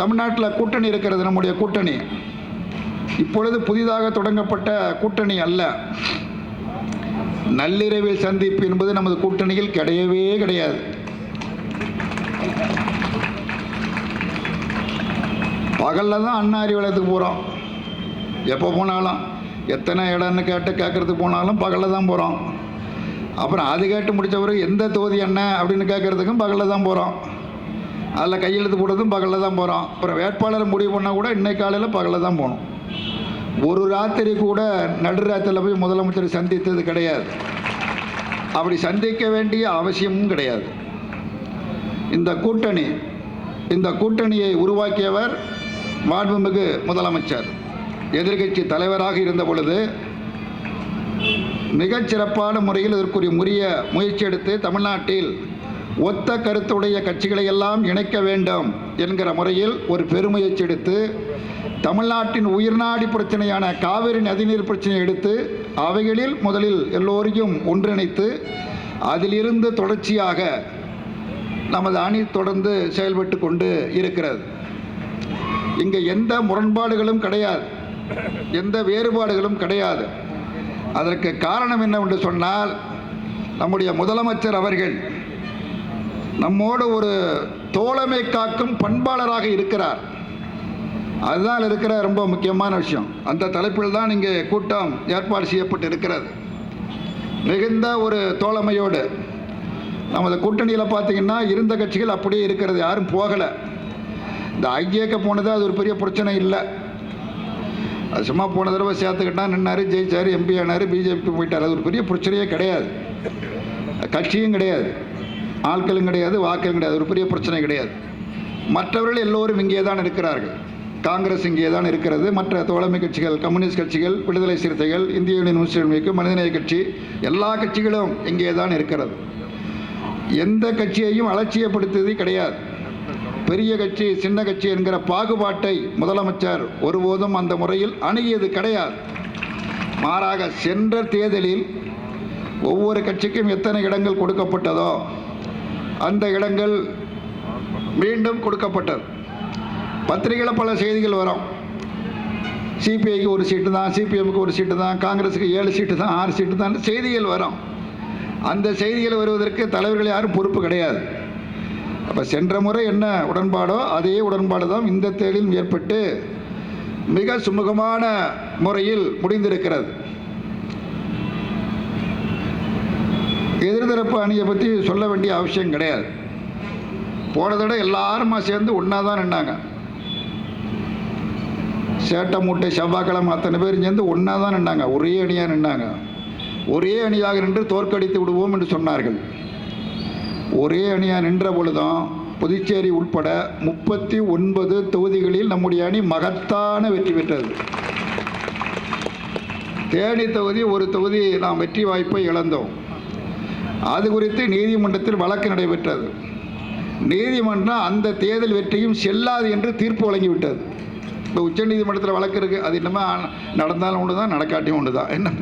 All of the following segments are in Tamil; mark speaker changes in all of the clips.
Speaker 1: தமிழ்நாட்டில் கூட்டணி இருக்கிறது நம்முடைய கூட்டணி. இப்பொழுது புதிதாக தொடங்கப்பட்ட கூட்டணி அல்ல. நள்ளிரவில் சந்திப்பு என்பது நமது கூட்டணியில் கிடையவே கிடையாது. பகலில் தான் அண்ணா அறிவாலயத்துக்கு போகிறோம் எப்போ போனாலும் எத்தனை இடம்னு கேட்டு கேட்குறதுக்கு போனாலும் பகலில் தான் போகிறோம் அப்புறம் அது கேட்டு முடித்த பிறகு எந்த தொகுதி என்ன அப்படின்னு கேட்குறதுக்கும் பகலில் தான் போகிறோம் அதில் கையெழுத்து போடுறதும் பகலில் தான் போகிறோம் அப்புறம் வேட்பாளரை முடிவு பண்ணால் கூட இன்னைக்கு காலையில் பகலில் தான் போகணும். ஒரு ராத்திரி கூட நடுராத்திரியில் போய் முதலமைச்சரை சந்தித்தது கிடையாது. அப்படி சந்திக்க வேண்டிய அவசியமும் கிடையாது. இந்த கூட்டணி இந்த கூட்டணியை உருவாக்கியவர் மாண்புமிகு முதலமைச்சர். எதிர்க்கட்சி தலைவராக இருந்த பொழுது மிகச்சிறப்பான முறையில் இதற்குரிய முறிய முயற்சி எடுத்து தமிழ்நாட்டில் ஒத்த கருத்துடைய கட்சிகளை எல்லாம் இணைக்க வேண்டும் என்கிற முறையில் ஒரு பெருமையை எடுத்து தமிழ்நாட்டின் உயிர்நாடி பிரச்சனையான காவிரி நதிநீர் பிரச்சனையை எடுத்து அவைகளில் முதலில் எல்லோரையும் ஒன்றிணைத்து அதிலிருந்து தொடர்ச்சியாக நமது அணி தொடர்ந்து செயல்பட்டு கொண்டு இருக்கிறது. இங்கே எந்த முரண்பாடுகளும் கிடையாது. எந்த வேறுபாடுகளும் கிடையாது. அதற்கு காரணம் என்னவென்று சொன்னால் நம்முடைய முதலமைச்சர் அவர்கள் நம்மோடு ஒரு தோழமை காக்கும் பண்பாளராக இருக்கிறார். அதுதான் இருக்கிற ரொம்ப முக்கியமான விஷயம். அந்த தலைப்பில் தான் இங்கே கூட்டம் ஏற்பாடு செய்யப்பட்டு இருக்கிறது மிகுந்த ஒரு தோழமையோடு நமது கூட்டணியில் பார்த்தீங்கன்னா இருந்த கட்சிகள் அப்படியே இருக்கிறது யாரும் போகலை. இந்த ஐக்கியக்க போனது அது ஒரு பெரிய பிரச்சனை இல்லை. அது சும்மா போன தடவை சேர்த்துக்கிட்டா நின்னார் ஜெயிச்சார் எம்பி ஆனார் பிஜேபி போயிட்டார். அது ஒரு பெரிய பிரச்சனையே கிடையாது. கட்சியும் கிடையாது. ஆட்களும் கிடையாது வாக்களும் கிடையாது. ஒரு பெரிய பிரச்சனை கிடையாது. மற்றவர்கள் எல்லோரும் இங்கே தான் இருக்கிறார்கள். காங்கிரஸ் இங்கே தான் இருக்கிறது. மற்ற தோழமை கட்சிகள் கம்யூனிஸ்ட் கட்சிகள் விடுதலை சிறுத்தைகள் இந்திய யூனியன் முஸ்லீம் லீக் மனிதநேய கட்சி எல்லா கட்சிகளும் இங்கே தான் இருக்கிறது. எந்த கட்சியையும் அலட்சியப்படுத்தியது கிடையாது. பெரிய கட்சி சின்ன கட்சி என்கிற பாகுபாட்டை முதலமைச்சர் ஒருபோதும் அந்த முறையில் அணுகியது கிடையாது. மாறாக சென்ற தேர்தலில் ஒவ்வொரு கட்சிக்கும் எத்தனை இடங்கள் கொடுக்கப்பட்டதோ அந்த இடங்கள் மீண்டும் கொடுக்கப்பட்டது. பத்திரிகையில் பல செய்திகள் வரும். சிபிஐக்கு ஒரு சீட்டு தான் சிபிஎம்க்கு ஒரு சீட்டு தான் காங்கிரஸுக்கு ஏழு சீட்டு தான் ஆறு சீட்டு தான் செய்திகள் வரும். அந்த செய்திகள் வருவதற்கு தலைவர்கள் யாரும் பொறுப்பு கிடையாது. அப்போ சென்ற முறை என்ன உடன்பாடோ அதே உடன்பாடு தான் இந்த தேர்தலில் ஏற்பட்டு மிக சுமூகமான முறையில் முடிந்திருக்கிறது. எதிர்தரப்பு அணியை பற்றி சொல்ல வேண்டிய அவசியம் கிடையாது. போன தடவை எல்லாருமா சேர்ந்து ஒன்றா தான் நின்னாங்க. சேட்டை மூட்டை செவ்வாய்க்கிழமை அத்தனை பேர் சேர்ந்து ஒன்றா தான் நின்னாங்க. ஒரே அணியாக நின்னாங்க. ஒரே அணியாக நின்று தோற்கடித்து விடுவோம் என்று சொன்னார்கள். ஒரே அணியாக நின்ற பொழுதும் புதுச்சேரி உட்பட முப்பத்தி ஒன்பது தொகுதிகளில் நம்முடைய அணி மகத்தான வெற்றி பெற்றது. தேனி தொகுதி ஒரு தொகுதி நாம் வெற்றி வாய்ப்பை இழந்தோம். அது குறித்து நீதிமன்றத்தில் வழக்கு நடைபெற்றது. நீதிமன்றம் அந்த தேர்தல் வெற்றியும் செல்லாது என்று தீர்ப்பு வழங்கிவிட்டது. இப்போ உச்ச நீதிமன்றத்தில் வழக்கு இருக்குது அது என்னமோ நடந்தாலும் ஒன்று தான் நடக்காட்டியும் ஒன்று தான் என்ன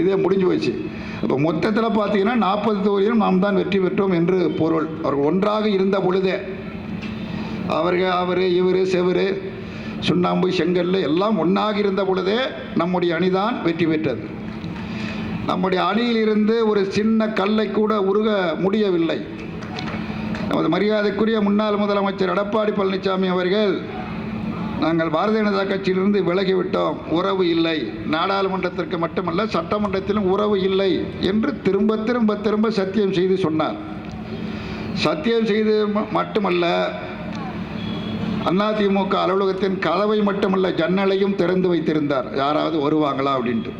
Speaker 1: இதே முடிஞ்சு போச்சு. இப்போ மொத்தத்தில் பார்த்தீங்கன்னா நாற்பது தொகுதியிலும் நாம் தான் வெற்றி பெற்றோம் என்று பொருள். அவர்கள் ஒன்றாக இருந்த பொழுதே அவர்கள் அவர் இவர் செவரு சுண்ணாம்பு செங்கல் எல்லாம் ஒன்றாக இருந்த பொழுதே நம்முடைய அணிதான் வெற்றி பெற்றது. நம்முடைய அணியிலிருந்து ஒரு சின்ன கல்லை கூட உருக முடியவில்லை. நமது மரியாதைக்குரிய முன்னாள் முதலமைச்சர் எடப்பாடி பழனிசாமி அவர்கள் நாங்கள் பாரதிய ஜனதா கட்சியிலிருந்து விலகிவிட்டோம். உறவு இல்லை. நாடாளுமன்றத்திற்கு மட்டுமல்ல சட்டமன்றத்திலும் உறவு இல்லை என்று திரும்ப திரும்ப திரும்ப சத்தியம் செய்து சொன்னார். சத்தியம் செய்து மட்டுமல்ல அதிமுக அலுவலகத்தின் கதவை மட்டுமல்ல ஜன்னலையும் திறந்து வைத்திருந்தார். யாராவது வருவாங்களா அப்படின்ட்டு.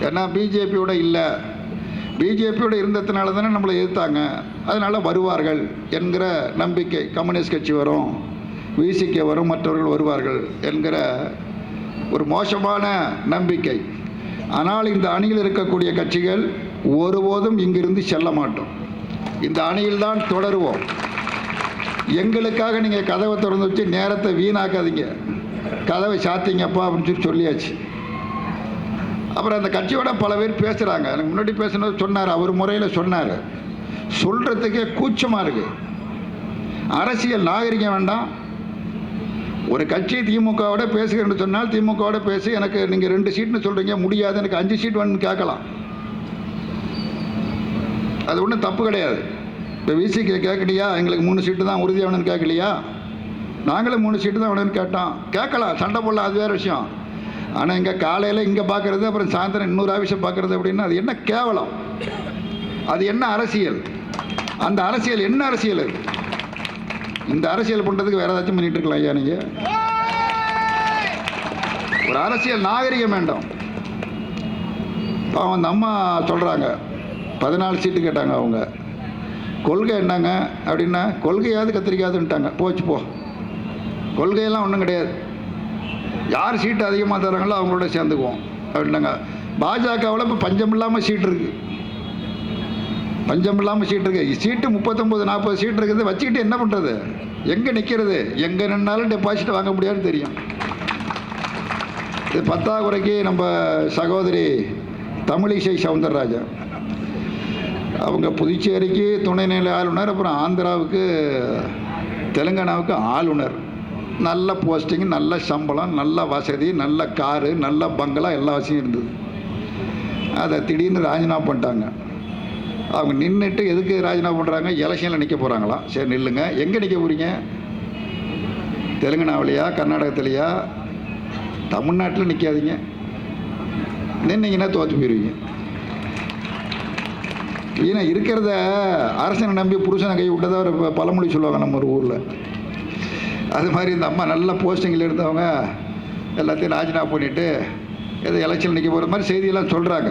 Speaker 1: ஏன்னா பிஜேபியோட இல்லை. பிஜேபியோட இருந்ததுனால தானே நம்மளை எதிர்த்தாங்க. அதனால் வருவார்கள் என்கிற நம்பிக்கை கம்யூனிஸ்ட் கட்சி வரும் விசிகே வரும் மற்றவர்கள் வருவார்கள் என்கிற ஒரு மோசமான நம்பிக்கை. ஆனால் இந்த அணியில் இருக்கக்கூடிய கட்சிகள் ஒருபோதும் இங்கிருந்து செல்ல மாட்டோம். இந்த அணியில்தான் தொடருவோம். எங்களுக்காக நீங்கள் கதவை திறந்து வச்சு நேரத்தை வீணாக்காதீங்க. கதவை சாத்திங்கப்பா அப்படின்னு சொல்லி சொல்லியாச்சு. அப்புறம் அந்த கட்சியோட பல பேர் பேசுகிறாங்க எனக்கு முன்னாடி பேசுனது சொன்னார் அவர் முறையில் சொன்னார். சொல்கிறதுக்கே கூச்சமாக இருக்குது அரசியல் நாகரிகம் வேண்டாம். ஒரு கட்சி திமுகவோட பேசுகிறேன்னு சொன்னால் திமுகவோட பேசி எனக்கு நீங்கள் ரெண்டு சீட்னு சொல்கிறீங்க முடியாது எனக்கு அஞ்சு சீட் வேணும்னு கேட்கலாம். அது ஒன்றும் தப்பு கிடையாது. இப்போ விசிக்கு கேட்கலையா? எங்களுக்கு மூணு சீட்டு தான் உறுதி வேணும்னு கேட்கலையா? நாங்களும் மூணு சீட்டு தான் வேணும்னு கேட்டோம். கேட்கலாம் சண்டை போடலாம் அது வேறு விஷயம். ஆனால் இங்கே காலையில் இங்கே பார்க்குறது அப்புறம் சாயந்தரம் இன்னொரு ஆஃபீஸை பார்க்குறது அப்படின்னா அது என்ன கேவலம்? அது என்ன அரசியல்? அந்த அரசியல் என்ன அரசியல் அது? இந்த அரசியல் பண்ணுறதுக்கு வேறு ஏதாச்சும் பண்ணிகிட்டு இருக்கலாம் ஐயா நீங்கள் ஒரு அரசியல் நாகரிகம் வேண்டும். பாவம் அந்த அம்மா சொல்கிறாங்க பதினாலு சீட்டு கேட்டாங்க அவங்க. கொள்கை என்னங்க அப்படின்னா கொள்கையாவது கத்திரிக்காதுன்ட்டாங்க போச்சு போ. கொள்கையெல்லாம் ஒன்றும் கிடையாது. யார் சீட்டு அதிகமாக தராங்களோ அவங்களோட சேர்ந்துக்குவோம். அப்படின்னாங்க. பாஜகவில் இப்போ பஞ்சம் இல்லாமல் சீட் இருக்குது பஞ்சம் இல்லாமல் சீட் இருக்குது சீட்டு முப்பத்தொம்போது நாற்பது சீட் இருக்குது. வச்சுக்கிட்டு என்ன பண்ணுறது எங்கே நிற்கிறது எங்கே நின்னாலும் டெபாசிட் வாங்க முடியாதுன்னு தெரியும். இது பத்தாக்குறைக்கு நம்ம சகோதரி தமிழிசை சவுந்தரராஜன். அவங்க புதுச்சேரிக்கு துணைநிலை ஆளுநர் அப்புறம் ஆந்திராவுக்கு தெலுங்கானாவுக்கு ஆளுநர். நல்ல போஸ்டிங் நல்ல சம்பளம் நல்ல வசதி நல்ல காரு நல்ல பங்களா எல்லா வசதியும் இருந்தது. அதை திடீர்னு ராஜினாமா பண்ணிட்டாங்க. அவங்க நின்றுட்டு எதுக்கு ராஜினாமா பண்ணுறாங்க எலெக்ஷனில் நிற்க போகிறாங்களாம் சரி நில்லுங்க. எங்கே நிற்க போகிறீங்க தெலுங்கானாவிலையா கர்நாடகத்திலையா? தமிழ்நாட்டில் நிற்காதீங்க நின்னீங்கன்னா தோற்று போயிடுவீங்க ஏன்னா இருக்கிறத அரசனை நம்பி புருஷனை கை விட்டதாக ஒரு பழமொழி சொல்லுவாங்க நம்ம ஒரு ஊரில். அது மாதிரி இந்த அம்மா நல்ல போஸ்டிங்கில் இருந்தவங்க எல்லாத்தையும் ராஜினாமா பண்ணிவிட்டு ஏதோ எலெக்ஷன் நிற்க போகிற மாதிரி செய்தியெல்லாம் சொல்கிறாங்க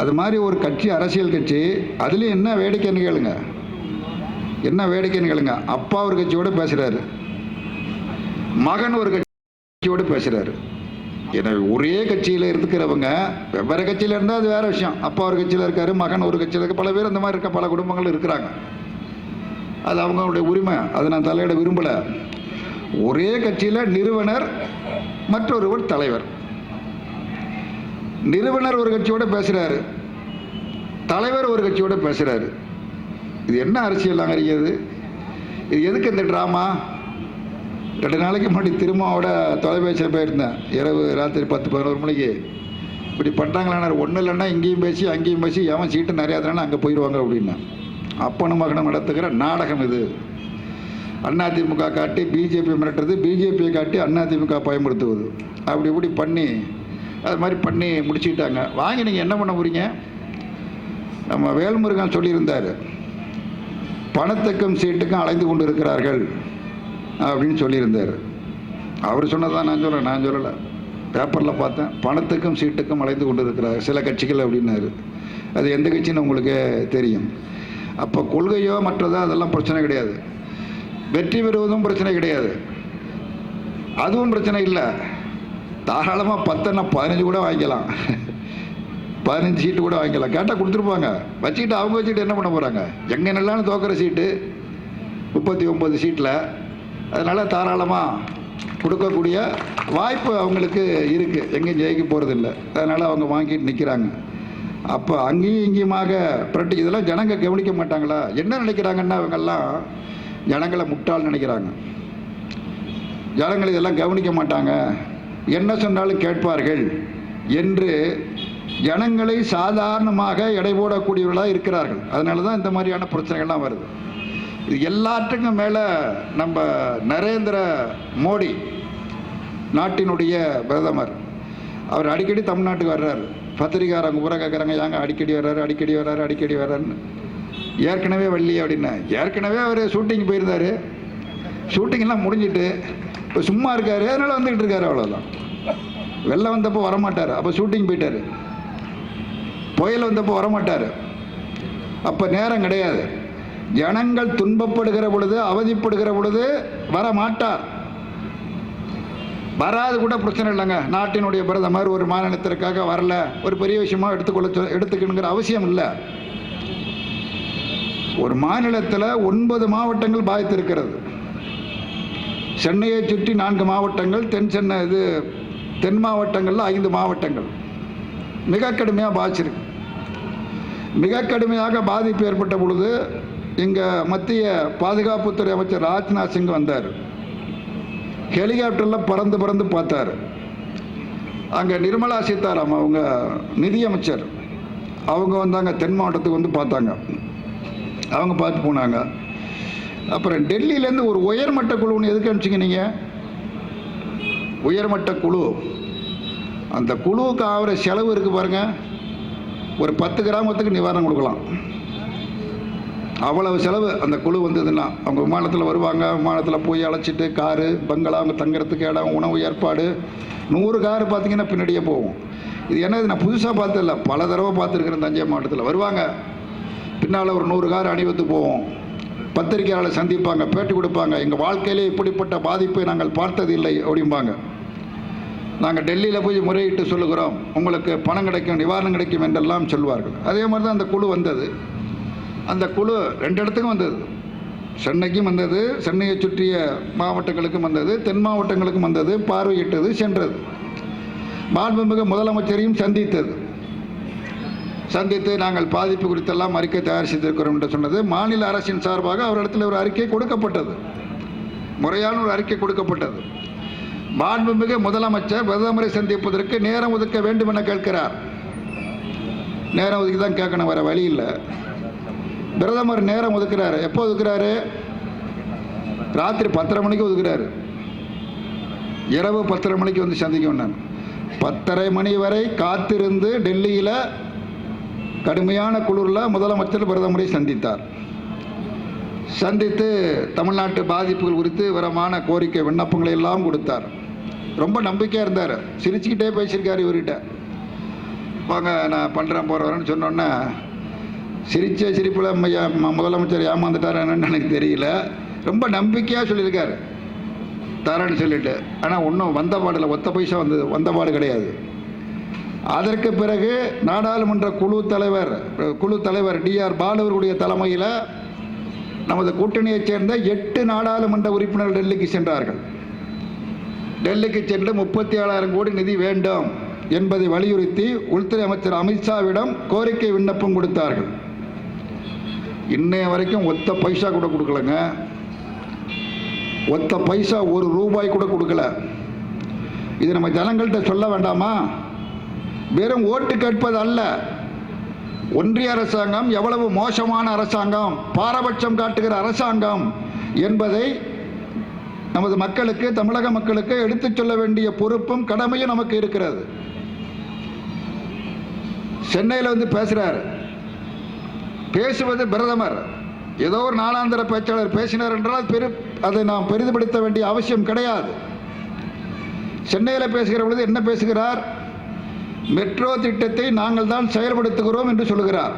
Speaker 1: அது மாதிரி ஒரு கட்சி அரசியல் கட்சி அதுலேயும் என்ன வேடிக்கைன்னு கேளுங்க. என்ன வேடிக்கைன்னு கேளுங்க. அப்பா ஒரு கட்சியோட பேசுகிறாரு மகன் ஒரு கட்சியோட பேசுகிறாரு எனவே ஒரே கட்சியில் இருக்கிறவங்க வெவ்வேறு கட்சியில் இருந்தால் அது வேறு விஷயம். அப்பா ஒரு கட்சியில் இருக்கார் மகன் ஒரு கட்சியில் இருக்க பல பேர் அந்த மாதிரி இருக்க பல குடும்பங்கள் இருக்கிறாங்க. அது அவங்களுடைய உரிமை. அதை நான் தலையிட விரும்பலை. ஒரே கட்சியில் நிறுவனர் மற்றொருவர் தலைவர். நிறுவனர் ஒரு கட்சியோட பேசுகிறாரு தலைவர் ஒரு கட்சியோட பேசுகிறாரு இது என்ன அரசியல் அங்கறியது இது? எதுக்கு இந்த ட்ராமா ரெண்டு நாளைக்கு முன்னாடி திருமாவோட தொலைபேசியில் போயிருந்தேன். இரவு ராத்திரி பத்து பதினோரு மணிக்கு. இப்படி பண்ணுறாங்களாண்ணா ஒன்றும் இல்லைன்னா இங்கேயும் பேசி அங்கேயும் பேசி எவன் சீட்டு நிறையா தானே அங்கே போயிடுவாங்க அப்படின்னா அப்பனும் மகனும் நடத்துகிற நாடகம் இது. அதிமுக காட்டி பிஜேபி மிரட்டுறது பிஜேபியை காட்டி அதிமுக பயன்படுத்துவது அப்படி இப்படி பண்ணி அது மாதிரி பண்ணி முடிச்சுக்கிட்டாங்க. வாங்கி நீங்கள் என்ன பண்ண போறீங்க? நம்ம வேல்முருகன் சொல்லியிருந்தார் பணத்துக்கும் சீட்டுக்கும் அலைந்து கொண்டு இருக்கிறார்கள் அப்படின்னு சொல்லியிருந்தார். அவர் சொன்னதான் நான் சொல்கிறேன் நான் சொல்லலை. பேப்பரில் பார்த்தேன் பணத்துக்கும் சீட்டுக்கும் அலைந்து கொண்டு இருக்கிறார் சில கட்சிகள் அப்படின்னாரு. அது எந்த கட்சின்னு உங்களுக்கு தெரியும். அப்போ கொள்கையோ மற்றதோ அதெல்லாம் பிரச்சனை கிடையாது. வெற்றி பெறுவதும் பிரச்சனை கிடையாது. அதுவும் பிரச்சனை இல்லை. தாராளமாக பத்தெண்ணா பதினஞ்சு கூட வாங்கிக்கலாம். பதினஞ்சு சீட்டு கூட வாங்கிக்கலாம். கேட்டால் கொடுத்துருப்பாங்க. வச்சுக்கிட்டு அவங்க வச்சுக்கிட்டு என்ன பண்ண போகிறாங்க எங்கே நல்லான்னு தோக்கிற சீட்டு முப்பத்தி ஒம்பது சீட்டில் அதனால் தாராளமாக கொடுக்கக்கூடிய வாய்ப்பு அவங்களுக்கு இருக்குது எங்கேயும் ஜெயிக்க போகிறதில்ல அதனால் அவங்க வாங்கிட்டு நிற்கிறாங்க அப்போ அங்கேயும் இங்கேயுமாக பிரட்டி இதெல்லாம் ஜனங்க கவனிக்க மாட்டாங்களா? என்ன நினைக்கிறாங்கன்னா அவங்கெல்லாம் ஜனங்களை முட்டாள் நினைக்கிறாங்க. ஜனங்கள் இதெல்லாம் கவனிக்க மாட்டாங்க. என்ன சொன்னாலும் கேட்பார்கள் என்று ஜனங்களை சாதாரணமாக எடை போடக்கூடியவர்களாக இருக்கிறார்கள். அதனால தான் இந்த மாதிரியான பிரச்சனைகள்லாம் வருது. இது எல்லாத்துக்கும் மேலே நம்ம நரேந்திர மோடி நாட்டினுடைய பிரதமர். அவர் அடிக்கடி தமிழ்நாட்டுக்கு வர்றார். பத்திரிக்காரங்க ஊற கேட்குறாங்க ஏங்க அடிக்கடி வர்றாரு அடிக்கடி வர்றாரு அடிக்கடி வர்றாருன்னு. ஏற்கனவே வள்ளி அப்படின்னா. ஏற்கனவே அவர் ஷூட்டிங் போயிருந்தார். ஷூட்டிங்லாம் முடிஞ்சிட்டு இப்போ சும்மா இருக்காரு அதனால் வந்துக்கிட்டு இருக்காரு அவ்வளோதான் வெள்ளம் வந்தப்போ வரமாட்டார். அப்போ ஷூட்டிங் போயிட்டார். புயல் வந்தப்போ வரமாட்டார். அப்போ நேரம் கிடையாது. ஜனங்கள் துன்பப்படுகிற பொழுது அவதிப்படுகிற பொழுது வர மாட்டார் வராது கூட பிரச்சனை இல்லைங்க. நாட்டினுடைய பிரதமர் ஒரு மாநிலத்திற்காக வரல. ஒரு பெரிய விஷயமா எடுத்துக்கொள்ள எடுத்துக்கணுங்கிற அவசியம் இல்லை. ஒரு மாநிலத்தில் ஒன்பது மாவட்டங்கள் பாதித்திருக்கிறது. சென்னையை சுற்றி நான்கு மாவட்டங்கள் தென் சென்னை இது தென் மாவட்டங்களில் ஐந்து மாவட்டங்கள். மிக கடுமையாக பாதிச்சிருக்கு. மிக கடுமையாக பாதிப்பு ஏற்பட்ட பொழுது இங்கே மத்திய பாதுகாப்புத்துறை அமைச்சர் ராஜ்நாத் சிங் வந்தார். ஹெலிகாப்டரில் பறந்து பறந்து பார்த்தார். அங்கே நிர்மலா சீதாராமன் அவங்க நிதியமைச்சர். அவங்க வந்தாங்க தென் மாவட்டத்துக்கு வந்து பார்த்தாங்க. அவங்க பார்த்து போனாங்க. அப்புறம் டெல்லியிலேருந்து ஒரு உயர்மட்ட குழுன்னு எதுக்கு அனுப்பிச்சிங்க நீங்கள் உயர்மட்ட குழு. அந்த குழுவுக்கு ஆகிற செலவு இருக்குது பாருங்கள் ஒரு பத்து கிராமத்துக்கு நிவாரணம் கொடுக்கலாம். அவ்வளவு செலவு அந்த குழு வந்ததுன்னா அவங்க விமானத்தில் வருவாங்க விமானத்தில் போய் அழைச்சிட்டு காரு பங்களா அவங்க தங்குறதுக்கு இடம் உணவு ஏற்பாடு நூறு காரு பார்த்தீங்கன்னா பின்னாடியே போகும். இது என்ன இது நான் புதுசாக பார்த்ததில்ல. பல தடவை பார்த்துருக்குறேன் தஞ்சை மாவட்டத்தில். வருவாங்க. பின்னால் ஒரு நூறு கார் அணிவத்து போவோம். பத்திரிகையாளர் சந்திப்பாங்க பேட்டி கொடுப்பாங்க. எங்கள் வாழ்க்கையிலே இப்படிப்பட்ட பாதிப்பை நாங்கள் பார்த்ததில்லை அப்படிம்பாங்க. நாங்கள் டெல்லியில் போய் முறையிட்டு சொல்லுகிறோம் உங்களுக்கு பணம் கிடைக்கும் நிவாரணம் கிடைக்கும் என்றெல்லாம் சொல்வார்கள். அதே மாதிரி தான் அந்த குழு வந்தது. அந்த குழு ரெண்டு இடத்துக்கும் வந்தது. சென்னைக்கும் வந்தது சென்னையை சுற்றிய மாவட்டங்களுக்கும் வந்தது தென் மாவட்டங்களுக்கும் வந்தது பார்வையிட்டது சென்றது. மாண்புமிகு முதலமைச்சரையும் சந்தித்தது. சந்தித்து நாங்கள் பாதிப்பு குறித்தெல்லாம் அறிக்கை தயார் செய்திருக்கிறோம் என்று சொன்னது மாநில அரசின் சார்பாக அவரிடத்தில் ஒரு அறிக்கை கொடுக்கப்பட்டது. முறையான ஒரு அறிக்கை கொடுக்கப்பட்டது. மாண்புமிகு முதலமைச்சர் பிரதமரை சந்திப்பதற்கு நேரம் ஒதுக்க வேண்டும் என கேட்கிறார். நேரம் ஒதுக்கி தான் கேட்கணும் வர வழி இல்லை. பிரதமர் நேரம் ஒதுக்குறாரு. எப்போ ஒதுக்குறாரு? ராத்திரி பத்தரை மணிக்கு ஒதுக்குறாரு. இரவு பத்தரை மணிக்கு வந்து சந்திக்கணும் நான். பத்தரை மணி வரை காத்திருந்து டெல்லியில் கடுமையான குளிரில் முதலமைச்சர் பிரதமரை சந்தித்தார். சந்தித்து தமிழ்நாட்டு பாதிப்புகள் குறித்து விவரமான கோரிக்கை விண்ணப்பங்களை எல்லாம் கொடுத்தார். ரொம்ப நம்பிக்கையாக இருந்தார். சிரிச்சுக்கிட்டே பேசியிருக்கார் இவர்கிட்ட. வாங்க நான் பண்ணுறேன் போகிறவரேன்னு சொன்னோன்னே சிரிச்ச சிரிப்பில் முதலமைச்சர் ஏமாந்துட்டார் என்னன்னு எனக்கு தெரியல. ரொம்ப நம்பிக்கையாக சொல்லியிருக்காரு. தரேன்னு சொல்லிட்டு. ஆனால் ஒன்றும் வந்த பாடில் ஒத்த பைசா வந்தது வந்த பாடு கிடையாது. அதற்கு பிறகு நாடாளுமன்ற குழு தலைவர் குழு தலைவர் டிஆர் பாலுவருடைய தலைமையில் நமது கூட்டணியைச் சேர்ந்த எட்டு நாடாளுமன்ற உறுப்பினர்கள் டெல்லிக்கு சென்றார்கள். டெல்லிக்கு சென்று முப்பத்தி ஏழாயிரம் கோடி நிதி வேண்டும் என்பதை வலியுறுத்தி உள்துறை அமைச்சர் அமித்ஷாவிடம் கோரிக்கை விண்ணப்பம் கொடுத்தார்கள். இன்னைய வரைக்கும் ஒத்த பைசா கூட கொடுக்கலங்க. ஒத்த பைசா ஒரு ரூபாய் கூட கொடுக்கல. இது நம்ம ஜனங்கள்கிட்ட சொல்ல வேண்டாமா? வெறும் ஓட்டு கேட்பது அல்ல. ஒன்றிய அரசாங்கம் எவ்வளவு மோசமான அரசாங்கம் பாரபட்சம் காட்டுகிற அரசாங்கம் என்பதை நமது மக்களுக்கு தமிழக மக்களுக்கு எடுத்துச் சொல்ல வேண்டிய பொறுப்பும் கடமையும் நமக்கு இருக்கிறது. சென்னையில் வந்து பேசுகிறார் பேசுவது பிரதமர். ஏதோ ஒரு நாளாந்திர பேச்சாளர் பேசினார் என்றால் பெரு அதை நாம் பெரிதுபடுத்த வேண்டிய அவசியம் கிடையாது. சென்னையில் பேசுகிற பொழுது என்ன பேசுகிறார்? மெட்ரோ திட்டத்தை நாங்கள் தான் செயல்படுத்துகிறோம் என்று சொல்லுகிறார்.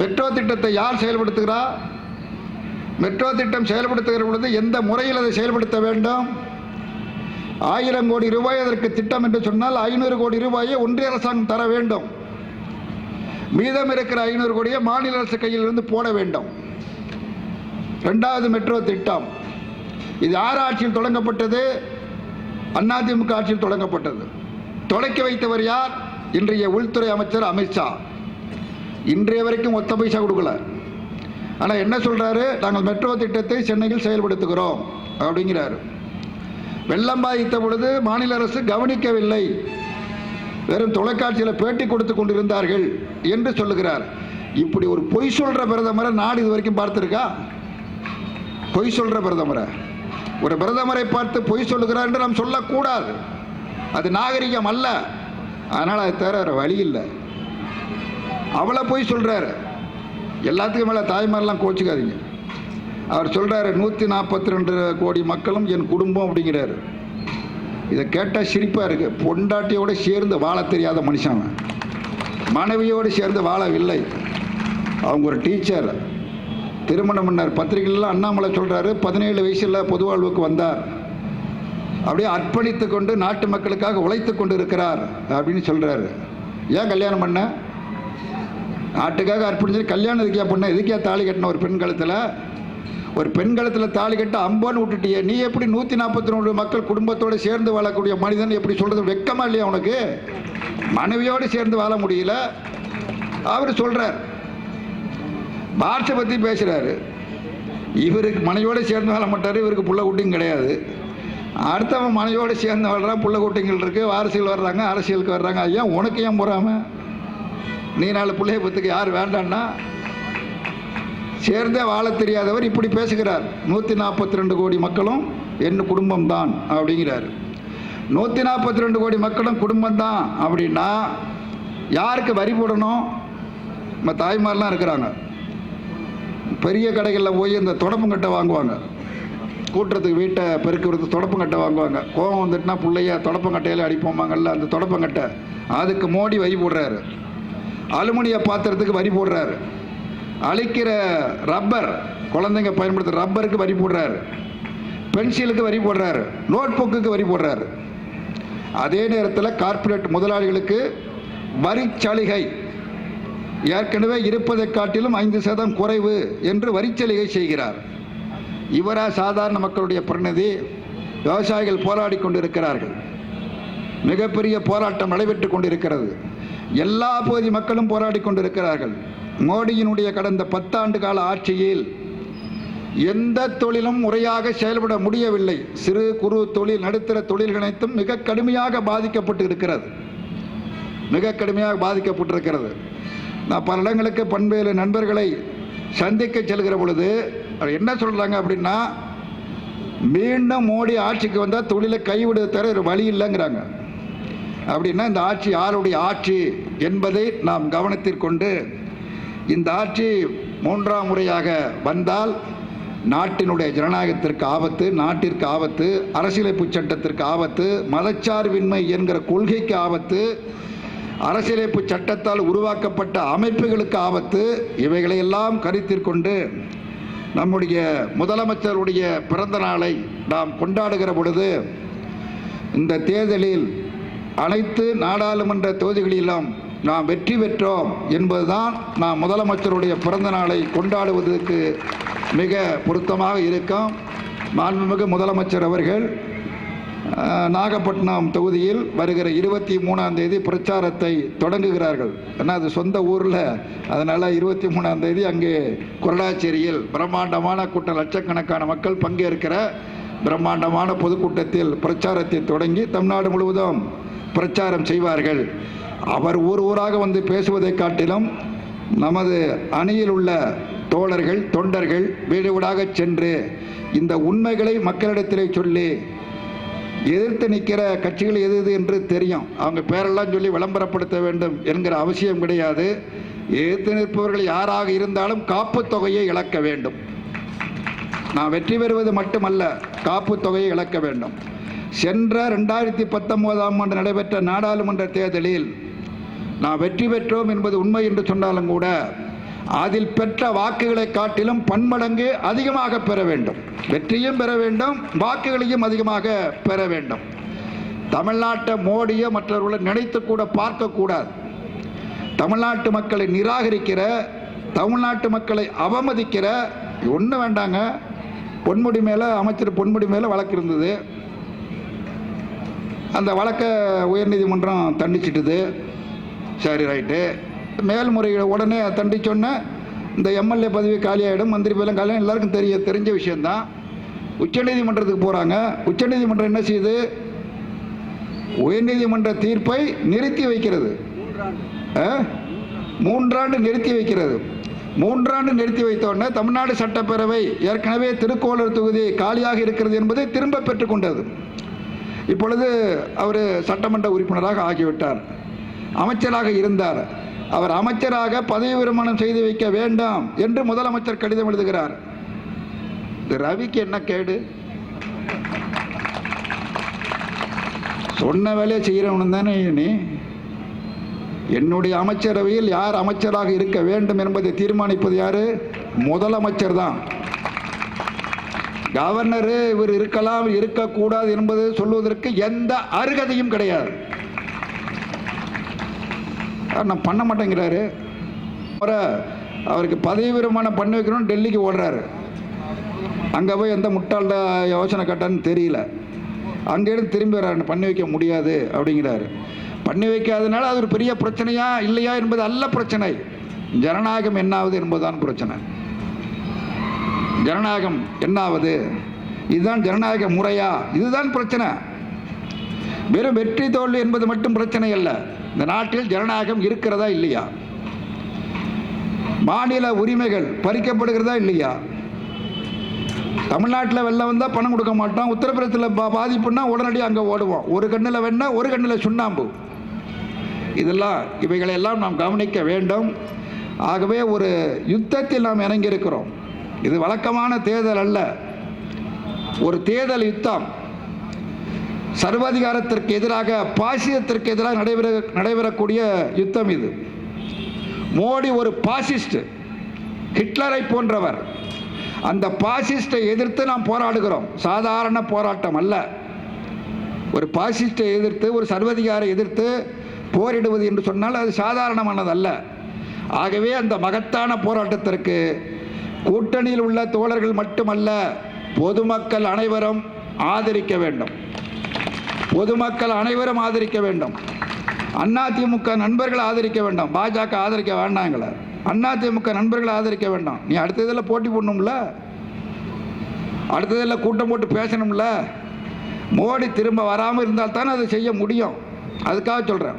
Speaker 1: மெட்ரோ திட்டத்தை யார் செயல்படுத்துகிறார் மெட்ரோ திட்டம் செயல்படுத்துகிற பொழுது எந்த முறையில் அதை செயல்படுத்த வேண்டும்? ஆயிரம் கோடி ரூபாய் அதற்கு திட்டம் என்று சொன்னால் ஐநூறு கோடி ரூபாயை ஒன்றிய அரசாங்கம் தர வேண்டும். மீதம் இருக்கிற ஐநூறு கோடியை மாநில அரசு கையில் இருந்து போட வேண்டும். ரெண்டாவது மெட்ரோ திட்டம். இது யார் ஆட்சியில் தொடங்கப்பட்டது? அதிமுக ஆட்சியில் தொடங்கப்பட்டது. தொடக்கி வைத்தவர் யார்? இன்றைய உள்துறை அமைச்சர் அமித்ஷா இன்றைய வரைக்கும் ஒத்த பைசா கொடுக்கல. ஆனால் என்ன சொல்கிறாரு நாங்கள் மெட்ரோ திட்டத்தை சென்னையில் செயல்படுத்துகிறோம் அப்படிங்கிறாரு. வெள்ளம் பாதித்த பொழுது மாநில அரசு கவனிக்கவில்லை. வெறும் தொலைக்காட்சியில் பேட்டி கொடுத்து கொண்டிருந்தார்கள் என்று சொல்லுகிறார். இப்படி ஒரு பொய் சொல்கிற பிரதமரை நாடு இது வரைக்கும் பார்த்துருக்கா? பொய் சொல்கிற பிரதமரை. ஒரு பிரதமரை பார்த்து பொய் சொல்லுகிறார் என்று நாம் சொல்லக்கூடாது. அது நாகரிகம் அல்ல. அதனால் அது தவிர வழி இல்லை. அவளை போய் சொல்கிறாரு எல்லாத்துக்கும் மேலே தாய்மாரெலாம் கோச்சிக்காதீங்க. அவர் சொல்கிறாரு நூற்றி நாற்பத்தி ரெண்டு கோடி மக்களும் என் குடும்பம் அப்படிங்கிறாரு. இதை கேட்டால் சிரிப்பாக இருக்குது பொண்டாட்டியோடு சேர்ந்து வாழ தெரியாத மனுஷன் மனைவியோடு சேர்ந்து வாழவில்லை அவங்க ஒரு டீச்சர். திருமணம் பண்ணார். பத்திரிகைலாம் அண்ணாமலை சொல்கிறாரு பதினேழு வயசில் பொது வாழ்வுக்கு வந்தார். அப்படியே அர்ப்பணித்து கொண்டு நாட்டு மக்களுக்காக உழைத்து கொண்டு இருக்கிறார் அப்படின்னு சொல்கிறாரு ஏன் கல்யாணம் பண்ண? நாட்டுக்காக அர்ப்பணிச்சு கல்யாணம் இதுக்கே பண்ண? இதுக்கே தாலி கட்டின ஒரு பெண் கழுத்தில்? ஒரு பெண் கழுத்தில் தாலி கட்ட அம்பான்னு விட்டுட்டியே. நீ எப்படி நூற்றி நாற்பத்தி ரெண்டு மக்கள் குடும்பத்தோடு சேர்ந்து வாழக்கூடிய மனிதன் எப்படி சொல்கிறது வெக்கமா இல்லையா உனக்கு? மனைவியோடு சேர்ந்து வாழ முடியல. அவர் சொல்கிறார் பாரத்தை பற்றி பேசுகிறாரு இவருக்கு மனைவியோடு சேர்ந்து வாழ மாட்டார் இவருக்கு புள்ள குட்டியும் கிடையாது. அடுத்தவன் மனைவியோடு சேர்ந்து வர்றான் புள்ள குட்டிங்கள் இருக்கு அரசியல் வர்றாங்க அரசியலுக்கு வர்றாங்க. ஐயா உனக்கு ஏன் போறாம? நீ நாலு பிள்ளைய பத்துக்கு யார் வேண்டான்னா? சேர்ந்தே வாழ தெரியாதவர் இப்படி பேசுகிறார். நூற்றி நாற்பத்தி ரெண்டு கோடி மக்களும் என் குடும்பம் தான் அப்படிங்கிறார். நூற்றி நாற்பத்தி ரெண்டு கோடி மக்களும் குடும்பம் தான் அப்படின்னா யாருக்கு வரி போடணும்? நம்ம தாய்மாரெலாம் இருக்கிறாங்க. பெரிய கடைகளில் போய் இந்த தொடப்பங்கட்டை வாங்குவாங்க. கூட்டுறதுக்கு வீட்டை பெருக்கிறதுக்கு தொடப்பங்கட்டை வாங்குவாங்க. கோவம் வந்துட்டுனா பிள்ளைய தொடப்பங்கட்டையில அடிப்போமாங்கல்ல அந்த தொடப்பங்கட்டை அதுக்கு மோடி வரி போடுறாரு. அலுமினிய பாத்திரத்துக்கு வரி போடுறாரு. அழிக்கிற ரப்பர் குழந்தைங்க பயன்படுத்துகிற ரப்பருக்கு வரி போடுறாரு. பென்சிலுக்கு வரி போடுறாரு. நோட் புக்குக்கு வரி போடுறாரு. அதே நேரத்தில் கார்ப்பரேட் முதலாளிகளுக்கு வரி சலுகை. ஏற்கனவே இருப்பதை காட்டிலும் ஐந்து சதம் குறைவு என்று வரிச்சலுகை செய்கிறார். இவரா சாதாரண மக்களுடைய பிரதிநிதி. விவசாயிகள் போராடி கொண்டிருக்கிறார்கள். மிகப்பெரிய போராட்டம் நடைபெற்றுக் கொண்டிருக்கிறது. எல்லா பகுதி மக்களும் போராடி கொண்டிருக்கிறார்கள். மோடியினுடைய கடந்த பத்தாண்டு கால ஆட்சியில் எந்த தொழிலும் முறையாக செயல்பட முடியவில்லை. சிறு குறு தொழில் நடுத்தர தொழில்கள் அனைத்தும் மிக கடுமையாக பாதிக்கப்பட்டு இருக்கிறது மிக கடுமையாக பாதிக்கப்பட்டிருக்கிறது. நான் பல இடங்களுக்கு பண்பேறு நண்பர்களை சந்திக்க செல்கிற பொழுது என்ன சொல்கிறாங்க அப்படின்னா மீண்டும் மோடி ஆட்சிக்கு வந்தால் தொழிலை கைவிடுவதை தவிர ஒரு வழி இல்லைங்கிறாங்க. அப்படின்னா இந்த ஆட்சி யாருடைய ஆட்சி என்பதை நாம் கவனத்திற்கொண்டு இந்த ஆட்சி மூன்றாம் முறையாக வந்தால் நாட்டினுடைய ஜனநாயகத்திற்கு ஆபத்து நாட்டிற்கு ஆபத்து அரசியலமைப்பு சட்டத்திற்கு ஆபத்து மதச்சார்பின்மை என்கிற கொள்கைக்கு ஆபத்து அரசியலமைப்பு சட்டத்தால் உருவாக்கப்பட்ட அமைப்புகளுக்கு ஆபத்து இவைகளையெல்லாம் கருத்திற்கொண்டு நம்முடைய முதலமைச்சருடைய பிறந்த நாளை நாம் கொண்டாடுகிற பொழுது இந்த தேர்தலில் அனைத்து நாடாளுமன்ற தொகுதிகளிலும் நாம் வெற்றி பெற்றோம் என்பதுதான் நாம் முதலமைச்சருடைய பிறந்த நாளை கொண்டாடுவதற்கு மிக பொருத்தமாக இருக்கும். மாண்புமிகு முதலமைச்சர் அவர்கள் நாகப்பட்டினம் தொகுதியில் வருகிற இருபத்தி மூணாம் தேதி பிரச்சாரத்தை தொடங்குகிறார்கள். ஏன்னா அது சொந்த ஊரில். அதனால் இருபத்தி மூணாம் தேதி அங்கே கொரடாச்சேரியில் பிரம்மாண்டமான கூட்டம் லட்சக்கணக்கான மக்கள் பங்கேற்கிற பிரம்மாண்டமான பொதுக்கூட்டத்தில் பிரச்சாரத்தை தொடங்கி தமிழ்நாடு முழுவதும் பிரச்சாரம் செய்வார்கள். அவர் ஊர் ஊராக வந்து பேசுவதை காட்டிலும் நமது அணியில் உள்ள தோழர்கள் தொண்டர்கள் வீடு வீடாக சென்று இந்த உண்மைகளை மக்களிடத்திலே சொல்லி எதிர்த்து நிற்கிற கட்சிகள் எது எது என்று தெரியும். அவங்க பேரெல்லாம் சொல்லி விளம்பரப்படுத்த வேண்டும் என்கிற அவசியம் கிடையாது. எதிர்த்து நிற்பவர்கள் யாராக இருந்தாலும் காப்பு தொகையை இழக்க வேண்டும். நான் வெற்றி பெறுவது மட்டுமல்ல காப்பு தொகையை இழக்க வேண்டும். சென்ற ரெண்டாயிரத்தி பத்தொன்பதாம் ஆண்டு நடைபெற்ற நாடாளுமன்ற தேர்தலில் நான் வெற்றி பெற்றோம் என்பது உண்மை என்று சொன்னாலும் கூட அதில் பெற்ற வாக்குகளை காட்டிலும் பன்மடங்கு அதிகமாக பெற வேண்டும். வெற்றியும் பெற வேண்டும் வாக்குகளையும் அதிகமாக பெற வேண்டும். தமிழ்நாட்டை மோடியை மற்றவர்களை நினைத்து கூட பார்க்கக்கூடாது தமிழ்நாட்டு மக்களை நிராகரிக்கிற தமிழ்நாட்டு மக்களை அவமதிக்கிற ஒன்றும் வேண்டாங்க. பொன்முடி மேலே அமைச்சர் பொன்முடி மேலே வழக்கு இருந்தது. அந்த வழக்கை உயர்நீதிமன்றம் தண்டிச்சிட்டுது. சரி ரைட்டு. மேல்முறையீடு உடனே தண்டிச்சோன்னே இந்த எம்எல்ஏ பதவி காலியாகிடும் மந்திரி பதவி காலியாகும் எல்லாருக்கும் தெரிய தெரிஞ்ச விஷயந்தான் உச்சநீதிமன்றத்துக்கு போகிறாங்க உச்சநீதிமன்றம் என்ன செய்யுது? உயர்நீதிமன்ற தீர்ப்பை நிறுத்தி வைக்கிறது. ஆ? மூன்றாண்டு நிறுத்தி வைக்கிறது. மூன்றாண்டு நிறுத்தி வைத்தோடனே தமிழ்நாடு சட்டப்பேரவை ஏற்கனவே திருக்கோளூர் தொகுதி காலியாக இருக்கிறது என்பதை திரும்ப பெற்றுக்கொண்டது இப்பொழுது அவர் சட்டமன்ற உறுப்பினராக ஆகிவிட்டார். அமைச்சராக இருந்தார். அவர் அமைச்சராக பதவி விரமணம் செய்து வைக்க வேண்டாம் என்று முதலமைச்சர் கடிதம் எழுதுகிறார். ரவிக்கு என்ன கேடு? சொன்ன வேலையை செய்கிறவனு தானே நீ? என்னுடைய அமைச்சரவையில் யார் அமைச்சராக இருக்க வேண்டும் என்பதை தீர்மானிப்பது யாரு? முதலமைச்சர் தான். கவர்னரு இவர் இருக்கலாம் இருக்கக்கூடாது என்பது சொல்வதற்கு எந்த அருகதையும் கிடையாது. நான் பண்ண மாட்டேங்கிறாரு. அவரை அவருக்கு பதவி விரமணம் பண்ணி வைக்கணும்னு டெல்லிக்கு ஓடுறாரு. அங்கே போய் எந்த முட்டாள்ட யோசனை கட்டான்னு தெரியல. அங்கேருந்து திரும்பி வர்றாரு பண்ணி வைக்க முடியாது அப்படிங்கிறாரு. பண்ணி வைக்காதனால அது ஒரு பெரிய பிரச்சனையா இல்லையா என்பது அல்ல பிரச்சனை. ஜனநாயகம் என்னாவது என்பதுதான் பிரச்சனை. ஜனநாயகம் என்னாவது? இதுதான் ஜனநாயக முறையா? இதுதான் பிரச்சனை. வெறும் வெற்றி தோல்வி என்பது மட்டும் பிரச்சனை அல்ல. இந்த நாட்டில் ஜனநாயகம் இருக்கிறதா இல்லையா? மாநில உரிமைகள் பறிக்கப்படுகிறதா இல்லையா? தமிழ்நாட்டில் வெள்ளம் வந்தால் பணம் கொடுக்க மாட்டோம். உத்தரப்பிரதேசத்தில் பா பாதிப்புன்னா உடனடியாக அங்கே ஓடுவோம். ஒரு கண்ணில் வேணா ஒரு கண்ணில் சுண்ணாம்பு. இதெல்லாம் இவைகளெல்லாம் நாம் கவனிக்க வேண்டும். ஆகவே ஒரு யுத்தத்தில் நாம் இறங்கியிருக்கிறோம். இது வழக்கமான தேர்தல் அல்ல. ஒரு தேர்தல் யுத்தம். சர்வாதிகாரத்திற்கு எதிராக பாசிசத்திற்கு எதிராக நடைபெற நடைபெறக்கூடிய யுத்தம் இது. மோடி ஒரு பாசிஸ்ட் ஹிட்லரை போன்றவர். அந்த பாசிஸ்டை எதிர்த்து நாம் போராடுகிறோம். சாதாரண போராட்டம் அல்ல. ஒரு பாசிஸ்டை எதிர்த்து ஒரு சர்வதிகாரை எதிர்த்து போரிடுவது என்று சொன்னால் அது சாதாரணமானது அல்ல. ஆகவே அந்த மகத்தான போராட்டத்திற்கு கூட்டணியில் உள்ள தோழர்கள் மட்டுமல்ல பொதுமக்கள் அனைவரும் ஆதரிக்க வேண்டும். பொதுமக்கள் அனைவரும் ஆதரிக்க வேண்டும். அதிமுக நண்பர்கள் ஆதரிக்க வேண்டாம். பாஜக ஆதரிக்க வேண்டாங்களே. அதிமுக நண்பர்கள் ஆதரிக்க வேண்டாம். நீ அடுத்த இதில் போட்டி போடணும்ல. அடுத்ததில் கூட்டம் போட்டு பேசணும்ல. மோடி திரும்ப வராமல் இருந்தால் தானே அதை செய்ய முடியும். அதுக்காக சொல்கிறேன்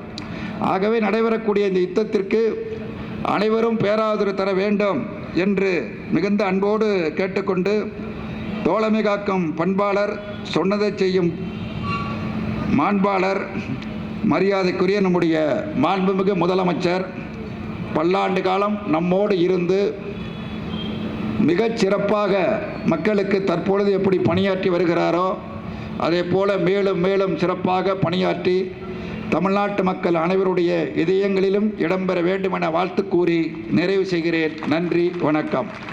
Speaker 1: ஆகவே நடைபெறக்கூடிய இந்த யுத்தத்திற்கு அனைவரும் பேராதரவு தர வேண்டும் என்று மிகுந்த அன்போடு கேட்டுக்கொண்டு தோழமை காக்கும் பண்பாளர் சொன்னதை செய்யும் மாண்பாளர் மரியாதைக்குரிய நம்முடைய மாண்புமிகு முதலமைச்சர் பல்லாண்டு காலம் நம்மோடு இருந்து மிகச் சிறப்பாக மக்களுக்கு தற்பொழுது எப்படி பணியாற்றி வருகிறாரோ அதே போல மேலும் மேலும் சிறப்பாக பணியாற்றி தமிழ்நாட்டு மக்கள் அனைவருடைய இதயங்களிலும் இடம்பெற வேண்டும் என வாழ்த்து கூறி நிறைவு செய்கிறேன். நன்றி வணக்கம்.